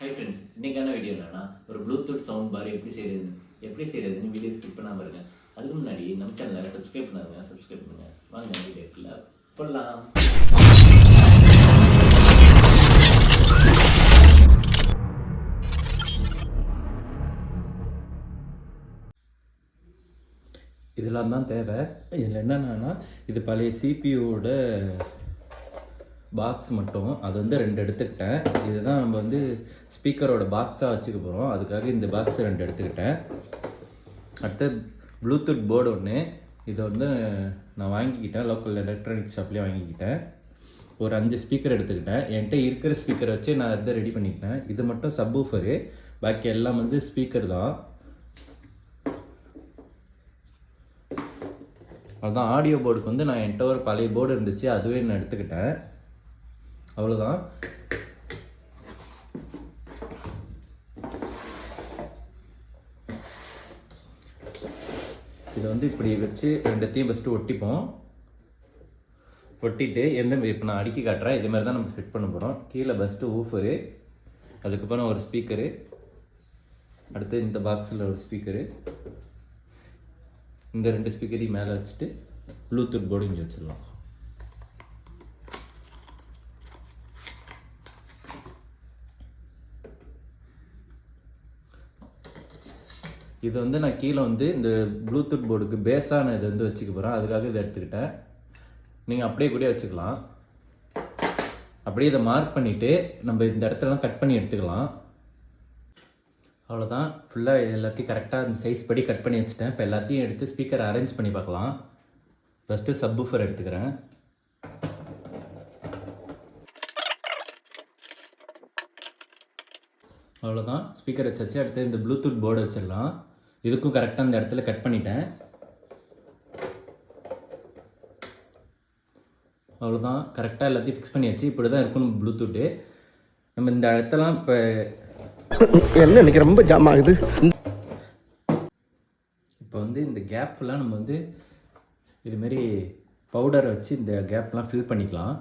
Hi friends இன்றைக்கான video என்னென்னா ஒரு ப்ளூடூத் சவுண்ட் பார் எப்படி செய்கிறது எப்படி செய்கிறதுன்னு வீடியோ ஸ்கிப் பண்ணாமல் இருக்கேன் அதுக்கு முன்னாடி நம்ம சேனலை சப்ஸ்கிரைப் பண்ணாதுங்க சப்ஸ்கிரைப் பண்ணுங்கள் வாங்க வீடியோக்குள்ள போடலாம் இதெல்லாம் தான் தேவை. இதில் என்னென்னா இது பழைய சிபியூவோட பாக்ஸ் மட்டும். அது வந்து ரெண்டு எடுத்துக்கிட்டேன். இதுதான் நம்ம வந்து ஸ்பீக்கரோட பாக்ஸாக வச்சுக்க போகிறோம் அதுக்காக இந்த பாக்ஸ் ரெண்டு எடுத்துக்கிட்டேன். அடுத்து ப்ளூடூத் போர்டு ஒன்று இதை வந்து நான் வாங்கிக்கிட்டேன். Local electronic ஷாப்லேயே வாங்கிக்கிட்டேன். ஒரு அஞ்சு ஸ்பீக்கர் எடுத்துக்கிட்டேன். என்கிட்ட இருக்கிற ஸ்பீக்கரை வச்சு நான் இதை ரெடி பண்ணிக்கிட்டேன். இது மட்டும் சப் ஊஃபரு பாக்கி எல்லாம் வந்து ஸ்பீக்கர் தான். அதுதான் ஆடியோ போர்டுக்கு வந்து நான் என்கிட்ட ஒரு பழைய போர்டு இருந்துச்சு. அதுவே நான் எடுத்துக்கிட்டேன். அவ்வளோதான் இதை வந்து இப்படி வச்சு ரெண்டுத்தையும் ஃபஸ்ட்டு ஒட்டிப்போம். ஒட்டிட்டு எந்த இப்போ நான் அடுக்கி காட்டுறேன். இதே மாதிரி தான் நம்ம ஃபிட் பண்ண போகிறோம் கீழே ஃபஸ்ட்டு ஊஃபரு அதுக்கப்புறம் ஒரு ஸ்பீக்கரு அடுத்து இந்த பாக்ஸில் ஒரு ஸ்பீக்கரு இந்த ரெண்டு ஸ்பீக்கரையும் மேலே வச்சுட்டு ப்ளூடூத் போர்டு இங்கே வச்சிடலாம். இது வந்து நான் கீழே வந்து இந்த ப்ளூடூத் போர்டுக்கு பேஸான இது வந்து வச்சுக்க போகிறேன் அதுக்காக இதை எடுத்துக்கிட்டேன். நீங்கள் அப்படியே கூட வச்சுக்கலாம். அப்படியே இதை மார்க் பண்ணிவிட்டு நம்ம இந்த இடத்துலலாம் கட் பண்ணி எடுத்துக்கலாம். அவ்வளோதான் ஃபுல்லாக இது எல்லாத்தையும் கரெக்டாக அந்த சைஸ் படி கட் பண்ணி வச்சுட்டேன். இப்போ எல்லாத்தையும் எடுத்து ஸ்பீக்கர் அரேஞ்ச் பண்ணி பார்க்கலாம். ஃபஸ்ட்டு சப்வூஃபர் எடுத்துக்கிறேன். அவ்வளோதான் ஸ்பீக்கர் வச்சாச்சு. அடுத்து இந்த ப்ளூடூத் போர்டு வச்சிடலாம். இதுக்கும் கரெக்டாக அந்த இடத்துல கட் பண்ணிட்டேன். அவ்வளோதான் கரெக்டாக எல்லாத்தையும் ஃபிக்ஸ் பண்ணியாச்சு. இப்படி தான் இருக்கணும் ப்ளூடூத்து நம்ம இந்த இடத்தெல்லாம் இப்போ என்ன இன்னைக்கு ரொம்ப ஜாம் ஆகுது? இப்போ வந்து இந்த கேப்லாம் நம்ம வந்து இதுமாரி பவுடரை வச்சு இந்த கேப்லாம் ஃபில் பண்ணிக்கலாம்.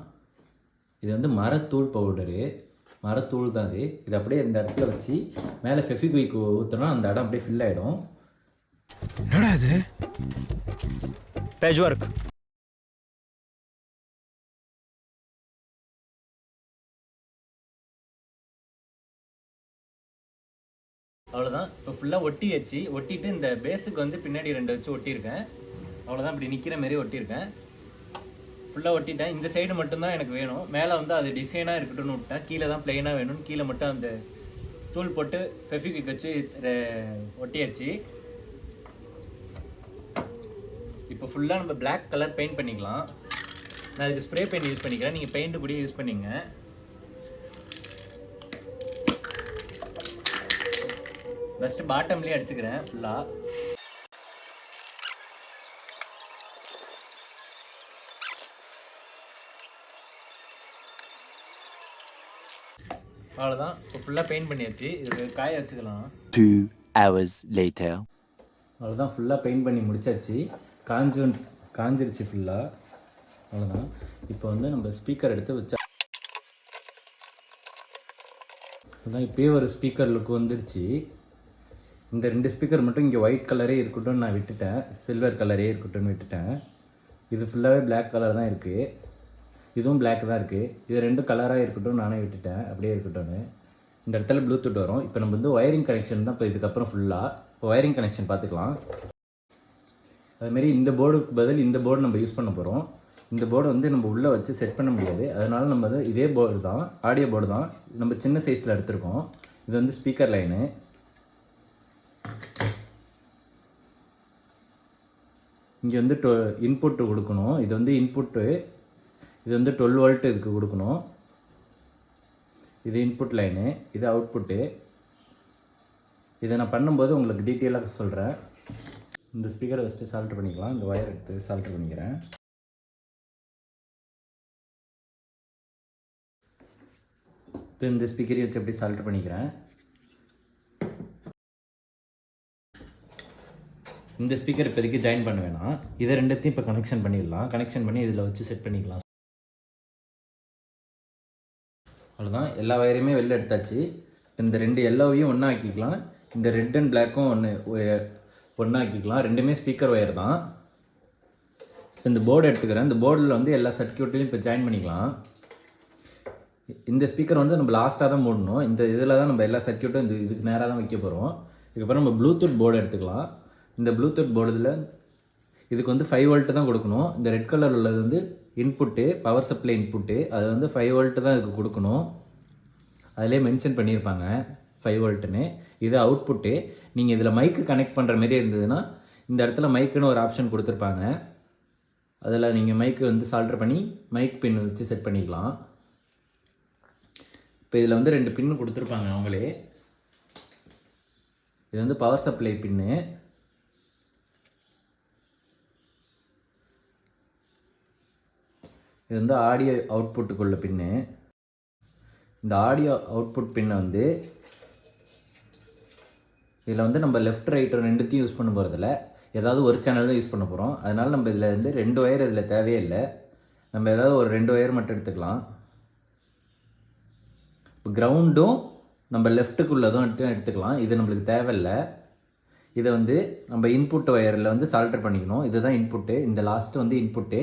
இது வந்து மரத்தூள் பவுடரு மரத்தூள் தான் இது இது அப்படியே இந்த இடத்துல வச்சு மேலே ஃபெஃபிக்விக் ஊற்றினா அந்த இடம் அப்படியே ஃபில் ஆகிடும் என்னடா இது? பேஜ் ஒர்க் அவ்வளோதான் இப்போ ஃபுல்லாக ஒட்டி வச்சு ஒட்டிட்டு இந்த பேஸுக்கு வந்து பின்னாடி ரெண்டு வச்சு ஒட்டியிருக்கேன். அவ்வளோதான் இப்படி நிற்கிற மாரி ஒட்டியிருக்கேன். ஃபுல்லாக ஒட்டிட்டேன். இந்த சைடு மட்டும்தான் எனக்கு வேணும். மேலே வந்து அது டிசைனாக இருக்கட்டும்னு விட்டேன் கீழே தான் பிளெயினாக வேணும்னு கீழே மட்டும் அந்த தூள் போட்டு ஃபெஃபிக்கு வச்சு ஒட்டியாச்சு. இப்போ ஃபுல்லாக நம்ம பிளாக் கலர் பெயிண்ட் பண்ணிக்கலாம். நான் இதுக்கு ஸ்ப்ரே பெயிண்ட் யூஸ் பண்ணிக்கிறேன். நீங்கள் பெயிண்ட் கூட யூஸ் பண்ணிங்க. ஃபஸ்ட்டு பாட்டம்லேயே அடிச்சுக்கிறேன் ஃபுல்லாக அவ்வளோதான் இப்போ ஃபுல்லாக பெயிண்ட் பண்ணியாச்சு. இது காய வச்சுக்கலாம். Two hours later. அவ்வளோதான் ஃபுல்லாக பெயிண்ட் பண்ணி முடிச்சாச்சு. காஞ்சு காஞ்சிருச்சு ஃபுல்லாக அவ்வளோதான் இப்போ வந்து நம்ம ஸ்பீக்கர் எடுத்து வச்சா அதான் இப்போயே ஒரு ஸ்பீக்கர் லுக் வந்துருச்சு. இந்த ரெண்டு ஸ்பீக்கர் மட்டும் இங்கே ஒயிட் கலரே இருக்கட்டும்னு நான் விட்டுட்டேன். சில்வர் கலரே இருக்கட்டும்னு விட்டுட்டேன். இது ஃபுல்லாகவே Black கலர் தான் இருக்குது இதுவும் பிளாக் தான் இருக்குது இது ரெண்டும் கலராக இருக்கட்டும் நானே விட்டுட்டேன். அப்படியே இருக்கட்டும்னு. இந்த இடத்துல ப்ளூடூத் வரும். இப்போ நம்ம வந்து ஒயரிங் கனெக்ஷன் தான் இப்போ இதுக்கப்புறம் ஃபுல்லாக இப்போ ஒயரிங் கனெக்ஷன் பார்த்துக்கலாம். அதுமாரி இந்த போர்டுக்கு பதில் இந்த போர்டு நம்ம யூஸ் பண்ண போகிறோம் இந்த போர்டு வந்து நம்ம உள்ளே வச்சு செட் பண்ண முடியாது. அதனால் நம்ம வந்து இதே போர்டு தான் ஆடியோ போர்டு தான் நம்ம சின்ன சைஸில் எடுத்திருக்கோம். இது வந்து ஸ்பீக்கர் லைனு இங்கே வந்து டொ இன்புட்டு கொடுக்கணும். இது வந்து இன்புட்டு இது வந்து டுவெல் வோல்ட் இதுக்கு கொடுக்கணும். இது இன்புட் லைனு இது அவுட்புட்டு இதை நான் பண்ணும்போது உங்களுக்கு டீட்டெயிலாக சொல்கிறேன் இந்த ஸ்பீக்கரை ஃபஸ்ட்டு சால்ட்ரு பண்ணிக்கலாம். இந்த ஒயர் எடுத்து சால்ட்ரு பண்ணிக்கிறேன். இது இந்த ஸ்பீக்கரையும் வச்சு எப்படி சால்ட்ரு பண்ணிக்கிறேன். இந்த ஸ்பீக்கர் இப்போதைக்கு ஜாயின் பண்ண வேணாம். இதை ரெண்டுத்தையும் இப்போ கனெக்ஷன் பண்ணிடலாம். கனெக்ஷன் பண்ணி இதில் வச்சு செட் பண்ணிக்கலாம். அவ்வளோதான் எல்லா வயரையுமே வெளில எடுத்தாச்சு. இந்த ரெண்டு எல்லோவையும் ஒன்றா ஆக்கிக்கலாம் இந்த ரெட் அண்ட் பிளாக்கும் ஒன்று ஒன்றா ஆக்கிக்கலாம் ரெண்டுமே ஸ்பீக்கர் ஒயர் தான். இந்த போர்டு எடுத்துக்கிறேன். இந்த போர்டில் வந்து எல்லா சர்க்கியூட்லையும் இப்போ ஜாயின் பண்ணிக்கலாம். இந்த ஸ்பீக்கர் வந்து நம்ம லாஸ்ட்டாக தான் மூடணும். இந்த இதில் தான் நம்ம எல்லா சர்க்கியூட்டும் இந்த இதுக்கு நேராக தான் வைக்க போகிறோம் இதுக்கப்புறம் நம்ம ப்ளூடூத் போர்டு எடுத்துக்கலாம். இந்த ப்ளூடூத் போர்டில் இதுக்கு வந்து ஃபைவ் வோல்ட்டு தான் கொடுக்கணும். இந்த ரெட் கலர் உள்ளது வந்து இன்புட்டு பவர் சப்ளை இன்புட்டு அது வந்து ஃபைவ் வோல்ட்டு தான் இதுக்கு கொடுக்கணும். அதிலே மென்ஷன் பண்ணியிருப்பாங்க ஃபைவ் வோல்ட்டுன்னு இது அவுட்புட்டு நீங்கள் இதில் மைக்கு கனெக்ட் பண்ணுற மாரி இருந்ததுன்னா இந்த இடத்துல மைக்குன்னு ஒரு ஆப்ஷன் கொடுத்துருப்பாங்க. அதில் நீங்கள் மைக்கு வந்து சால்டர் பண்ணி மைக் பின் வச்சு செட் பண்ணிக்கலாம். இப்போ இதில் வந்து ரெண்டு பின்னு கொடுத்துருப்பாங்க அவங்களே. இது வந்து பவர் சப்ளை பின்னு இது வந்து ஆடியோ அவுட்புட்டுக்குள்ள பின்னு இந்த ஆடியோ அவுட்புட் பின்னை வந்து இதில் வந்து நம்ம லெஃப்ட் ரைட் ரெண்டுத்தையும் யூஸ் பண்ண போகிறதில்ல ஏதாவது ஒரு சேனல் தான் யூஸ் பண்ண போகிறோம் அதனால் நம்ம இதில் வந்து ரெண்டு ஒயர் இதில் தேவையே இல்லை. நம்ம ஏதாவது ஒரு ரெண்டு ஒயர் மட்டும் எடுத்துக்கலாம். இப்போ கிரவுண்டும் நம்ம லெஃப்ட்டுக்குள்ளதும் எடுத்துக்கலாம். இது நம்மளுக்கு தேவையில்லை. இதை வந்து நம்ம இன்புட் ஒயரில் வந்து சால்டர் பண்ணிக்கணும். இதுதான் இன்புட்டு இந்த லாஸ்ட்டு வந்து இன்புட்டு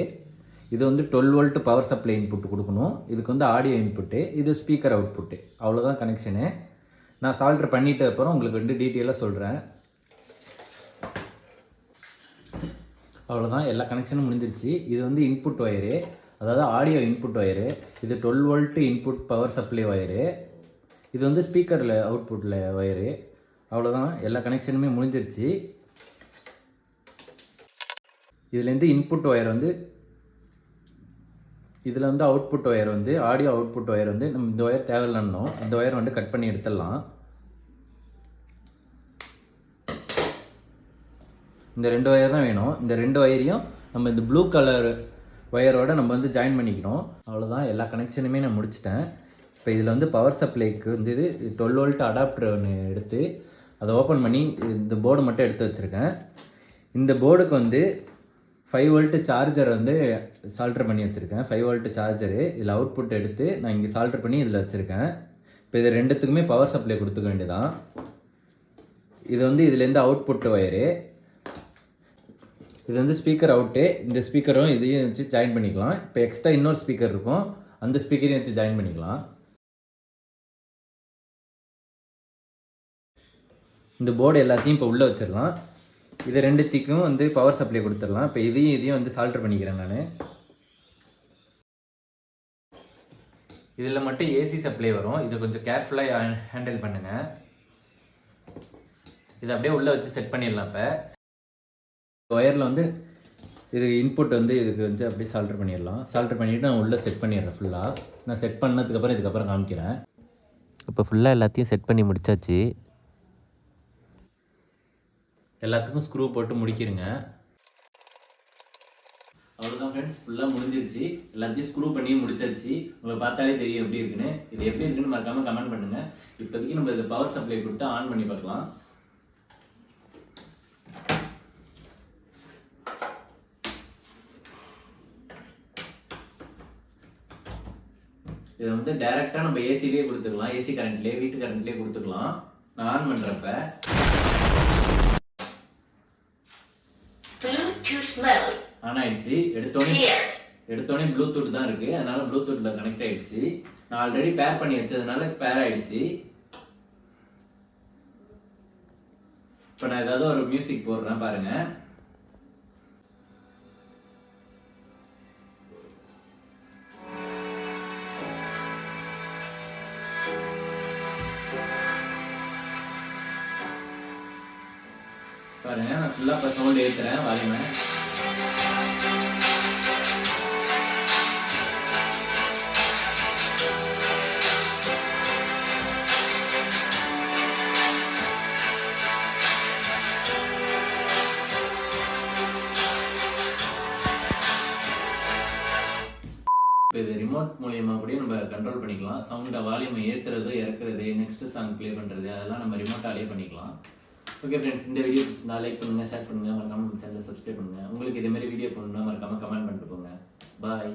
இது வந்து twelve volt power supply input கொடுக்கணும். இதுக்கு வந்து ஆடியோ இன்புட்டு இது ஸ்பீக்கர் அவுட்புட்டு அவ்வளோதான் கனெக்ஷனு நான் சால்டர் பண்ணிட்ட அப்புறம் உங்களுக்கு வந்து டீட்டெயிலாக சொல்கிறேன் அவ்வளோதான் எல்லா கனெக்ஷனும் முடிஞ்சிருச்சு. இது வந்து இன்புட் ஒயரு அதாவது ஆடியோ இன்புட் ஒயரு இது twelve volt input power supply wire இது வந்து ஸ்பீக்கரில் அவுட்புட்டில் ஒயரு அவ்வளோதான் எல்லா கனெக்ஷனுமே முடிஞ்சிருச்சு. இதுலேருந்து இன்புட் ஒயர் வந்து இதில் வந்து அவுட்புட் ஒயர் வந்து ஆடியோ அவுட்புட் ஒயர் வந்து நம்ம இந்த ஒயர் தேவையில்லைன்னோம். இந்த ஒயர் வந்து கட் பண்ணி எடுத்துடலாம். இந்த ரெண்டு ஒயர் தான் வேணும். இந்த ரெண்டு ஒயரையும் நம்ம இந்த ப்ளூ கலர் ஒயரோட நம்ம வந்து ஜாயின் பண்ணிக்கணும் அவ்வளோதான் எல்லா கனெக்ஷனுமே நான் முடிச்சிட்டேன். இப்போ இதில் வந்து பவர் சப்ளைக்கு வந்து இது டுவெல் வோல்ட் அடாப்டர் ஒன்று எடுத்து அதை ஓப்பன் பண்ணி இந்த போர்டு மட்டும் எடுத்து வச்சுருக்கேன். இந்த போர்டுக்கு வந்து ஃபைவ் வோல்ட்டு சார்ஜர் வந்து சால்டர் பண்ணி வச்சுருக்கேன். ஃபைவ் வோல்ட்டு சார்ஜரு இதில் அவுட்புட் எடுத்து நான் இங்கே சால்டர் பண்ணி இதில் வச்சுருக்கேன். இப்போ இது ரெண்டுத்துக்குமே பவர் சப்ளை கொடுத்துக்க வேண்டியதான் இது வந்து இதுலேருந்து அவுட்புட் ஒயரு இது வந்து ஸ்பீக்கர் அவுட்டு இந்த ஸ்பீக்கரும் இதையும் வச்சு ஜாயின் பண்ணிக்கலாம். இப்போ எக்ஸ்ட்ரா இன்னொரு ஸ்பீக்கர் இருக்கும். அந்த ஸ்பீக்கரையும் வச்சு ஜாயின் பண்ணிக்கலாம். இந்த போர்டு எல்லாத்தையும் இப்போ உள்ளே வச்சிடலாம். இது ரெண்டுத்துக்கும் வந்து பவர் சப்ளை கொடுத்துடலாம். இப்போ இதையும் இதையும் வந்து சால்டர் பண்ணிக்கிறேன் நான். இதில் மட்டும் ஏசி சப்ளை வரும். இதை கொஞ்சம் கேர்ஃபுல்லாக ஹேண்டில் பண்ணுங்கள் இதை அப்படியே உள்ளே வச்சு செட் பண்ணிடலாம் இப்போ. ஒயரில் வந்து இது இன்புட் வந்து இதுக்கு வந்து அப்படியே சால்டர் பண்ணிடலாம். சால்டர் பண்ணிவிட்டு நான் உள்ளே செட் பண்ணிடுறேன் ஃபுல்லாக நான் செட் பண்ணதுக்கப்புறம் இதுக்கப்புறம் காமிக்கிறேன். இப்போ ஃபுல்லாக எல்லாத்தையும் செட் பண்ணி முடிச்சாச்சு. எல்லாத்துக்கும் ஸ்க்ரூ போட்டு முடிக்கிறேங்க அவ்வளோதான் ஃப்ரெண்ட்ஸ் ஃபுல்லாக முடிஞ்சிருச்சு. எல்லாத்தையும் ஸ்க்ரூ பண்ணி முடிச்சிருச்சு உங்களை பார்த்தாலே தெரியும் எப்படி இருக்குன்னு. இது எப்படி இருக்குன்னு மறக்காம கமெண்ட் பண்ணுங்க. இப்போதைக்கு நம்ம இதை பவர் சப்ளை கொடுத்து ஆன் பண்ணி பார்க்கலாம். இதை வந்து டைரெக்டாக நம்ம ஏசிலேயே கொடுத்துக்கலாம். ஏசி கரண்ட்லேயே வீட்டு கரண்ட்லேயே கொடுத்துக்கலாம். நான் ஆன் பண்ணுறப்ப ஆன் ஆயிடுச்சு எடுத்தோடனே. எடுத்தோடனே ப்ளூடூத் தான் இருக்கு. அதனால ப்ளூடூத்ல கனெக்ட் ஆயிடுச்சு. நான் ஆல்ரெடி பேர் பண்ணி வச்சதுனால பேர் ஆயிடுச்சு. இப்போ நான் ஏதாவது ஒரு மியூசிக் போடுறேன் பாருங்க. பாருங்க நான் ஃபுல்லாக இப்போ சவுண்ட் ஏற்றுறேன் வால்யூமை இப்போ இது ரிமோட் மூலியமாக கூட நம்ம கண்ட்ரோல் பண்ணிக்கலாம். சவுண்டை வால்யூமை ஏற்றுறது இறக்குறது நெக்ஸ்ட் சாங் ப்ளே பண்ணுறது அதெல்லாம் நம்ம ரிமோட்டாலே பண்ணிக்கலாம். ஓகே ஃப்ரெண்ட்ஸ் இந்த வீடியோ பிடிச்சிருந்தா லைக் பண்ணுங்கள் ஷேர் பண்ணுங்கள் மறக்காம நம்ம சேனலை சப்ஸ்கிரைப் பண்ணுங்கள் உங்களுக்கு இதே மாதிரி வீடியோ பண்ணணும்னா மறக்காம கமெண்ட் பண்ணிட்டு போங்க. பாய்